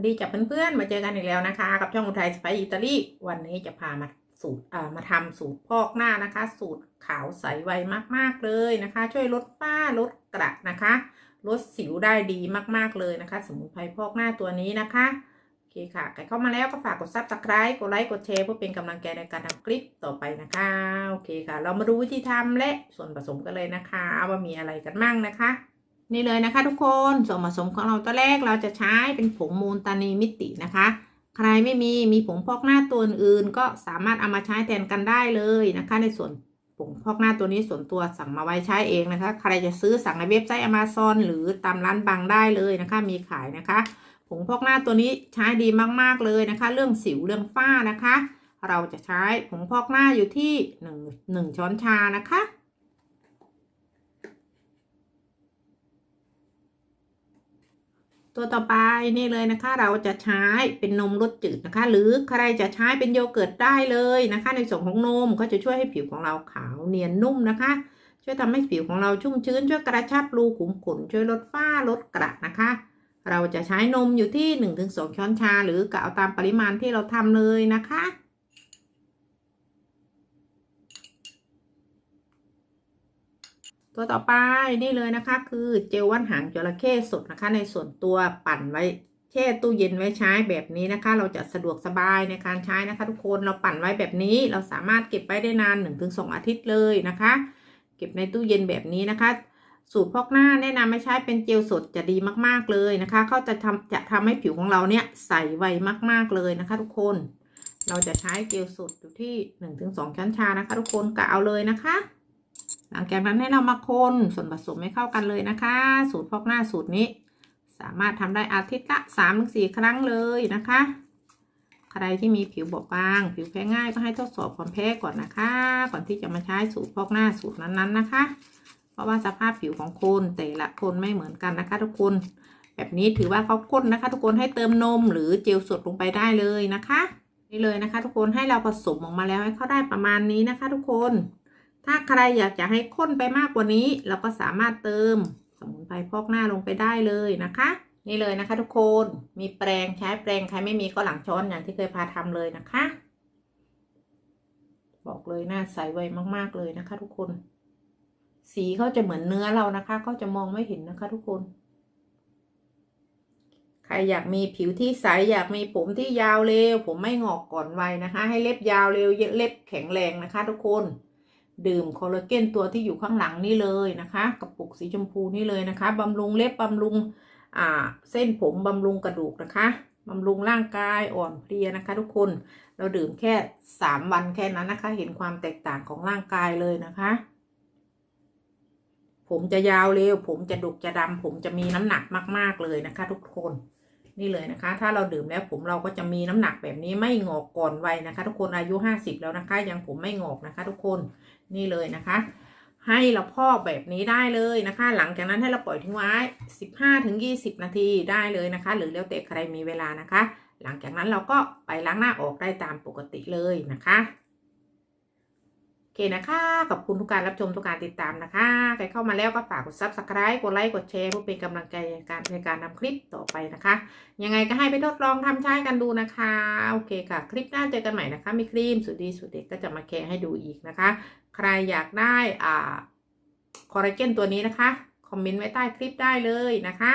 วัสดีจับเพื่อนๆ มาเจอกันอีกแล้วนะคะ กับช่องอุทัยสไปอิตาลีวันนี้จะพามาสูตรเอ่ามาทำสูตรพอกหน้านะคะ สูตรขาวใสไวมากๆเลยนะคะ ช่วยลดฝ้าลดกระนะคะ ลดสิวได้ดีมากๆเลยนะคะ สมุนไพรพอกหน้าตัวนี้นะคะโอเคค่ะใครเข้ามาแล้วก็ฝากกดซับสไคร b e กดไลค์กดแชร์เพื่อเป็นกำลังใจในการทำคลิปต่อไปนะคะโอเคค่ะ เรามาดูวิธีทำและส่วนผสมกันเลยนะคะ ว่ามีอะไรกันมั่งนะคะ นี่เลยนะคะทุกคนส่วนผสมของเราตัวแรกเราจะใช้เป็นผงมูลตานีมิตินะคะ ใครไม่มีมีผงพอกหน้าตัวอื่นก็สามารถเอามาใช้แทนกันได้เลยนะคะ ในส่วนผงพอกหน้าตัวนี้ส่วนตัวสั่งมาไว้ใช้เองนะคะ ใครจะซื้อสั่งในเว็บไซต์ Amazon หรือตามร้านบางได้เลยนะคะ มีขายนะคะ ผงพอกหน้าตัวนี้ใช้ดีมากๆเลยนะคะ เรื่องสิวเรื่องฝ้านะคะ เราจะใช้ผงพอกหน้าอยู่ที่หนึ่งหนึ่งช้อนชานะคะ ตัวต่อไปนี่เลยนะคะเราจะใช้เป็นนมรสจืดนะคะ หรือใครจะใช้เป็นโยเกิร์ตได้เลยนะคะ ในส่วนของนมก็จะช่วยให้ผิวของเราขาวเนียนนุ่มนะคะ ช่วยทำให้ผิวของเราชุ่มชื้นช่วยกระชับรูขุมขนช่วยลดฝ้าลดกระนะคะ เราจะใช้นมอยู่ที่ 1-2 ช้อนชา หรือกะเอาตามปริมาณที่เราทำเลยนะคะ ตัวต่อไปนี่เลยนะคะ คือเจลว่านหางจระเข้สดนะคะ ในส่วนตัวปั่นไว้แช่ตู้เย็นไว้ใช้แบบนี้นะคะ เราจะสะดวกสบายในการใช้นะคะ ทุกคนเราปั่นไว้แบบนี้ เราสามารถเก็บไว้ได้นาน 1-2 อาทิตย์เลยนะคะ เก็บในตู้เย็นแบบนี้นะคะ สูตรพอกหน้าแนะนำให้ใช้เป็นเจลสดจะดีมากๆเลยนะคะเขาจะทำจะทำให้ผิวของเราเนี่ยใสไวมากๆเลยนะคะ ทุกคน เราจะใช้เจลสดอยู่ที่ 1-2ช้อนชานะคะ ทุกคนกะเอาเลยนะคะ หลังจากนั้นให้เรามาคนส่วนผสมให้เข้ากันเลยนะคะ สูตรพอกหน้าสูตรนี้ สามารถทำได้อาทิตย์ละสามถึงสี่ครั้งเลยนะคะ ใครที่มีผิวบอบบาง ผิวแพ้ง่ายก็ให้ทดสอบความแพ้ก่อนนะคะ ก่อนที่จะมาใช้สูตรพอกหน้าสูตรนั้นๆนะคะ เพราะว่าสภาพผิวของคนแต่ละคนไม่เหมือนกันนะคะ ทุกคน แบบนี้ถือว่าเขาข้นนะคะ ทุกคนให้เติมนมหรือเจลสดลงไปได้เลยนะคะ นี่เลยนะคะ ทุกคนให้เราผสมออกมาแล้วให้เข้าได้ประมาณนี้นะคะ ทุกคน ถ้าใครอยากจะให้ข้นไปมากกว่านี้ เราก็สามารถเติมสมุนไพรพอกหน้าลงไปได้เลยนะคะ นี่เลยนะคะ ทุกคนมีแปรงใช้แปรงใครไม่มีก็หลังช้อนอย่างที่เคยพาทำเลยนะคะ บอกเลยหน้าใสไวมากๆเลยนะคะ ทุกคน สีเขาจะเหมือนเนื้อเรานะคะเขาจะมองไม่เห็นนะคะ ทุกคนใครอยากมีผิวที่ใสอยากมีผมที่ยาวเร็ว ผมไม่งอกก่อนวัยนะคะ ให้เล็บยาวเร็วเล็บแข็งแรงนะคะ ทุกคน ดื่มคอลลาเจนตัวที่อยู่ข้างหลังนี่เลยนะคะกระปุกสีชมพูนี่เลยนะคะบำรุงเล็บบำรุงอ่าเส้นผมบำรุงกระดูกนะคะบำรุงร่างกายอ่อนเพลียนะคะ ทุกคนเราดื่มแค่สามวันแค่นั้นนะคะ เห็นความแตกต่างของร่างกายเลยนะคะ ผมจะยาวเร็ว ผมจะดุกจะดำผมจะมีน้ำหนักมาก ๆ เลยนะคะ ทุกคน นี่เลยนะคะ ถ้าเราดื่มแล้วผมเราก็จะมีน้ำหนักแบบนี้ไม่งอกก่อนวัยนะคะ ทุกคนอายุห้าสิบแล้วนะคะ ยังผมไม่งอกนะคะ ทุกคนนี่เลยนะคะ ให้เราพอกแบบนี้ได้เลยนะคะ หลังจากนั้นให้เราปล่อยทิ้งไว้สิบห้าถึงยี่สิบนาทีได้เลยนะคะ หรือแล้วแต่ใครมีเวลานะคะ หลังจากนั้นเราก็ไปล้างหน้าออกได้ตามปกติเลยนะคะ คนะคะ ขอบคุณทุกการรับชมทุกการติดตามนะคะ ใครเข้ามาแล้วก็ฝากกด subscribe กดไลค์กดแชร์เพื่อเป็นกำลังใจในการในการนำคลิปต่อไปนะคะ ยังไงก็ให้ไปทดลองทำใช้กันดูนะคะ โอเคค่ะ คลิปหน้าเจอกันใหม่นะคะ มีครีมสุดดีสุดเด็ดก็จะมาแชร์ให้ดูอีกนะคะ ใครอยากได้อ่าคอลลาเจนตัวนี้นะคะ คอมเมนต์ไว้ใต้คลิปได้เลยนะคะ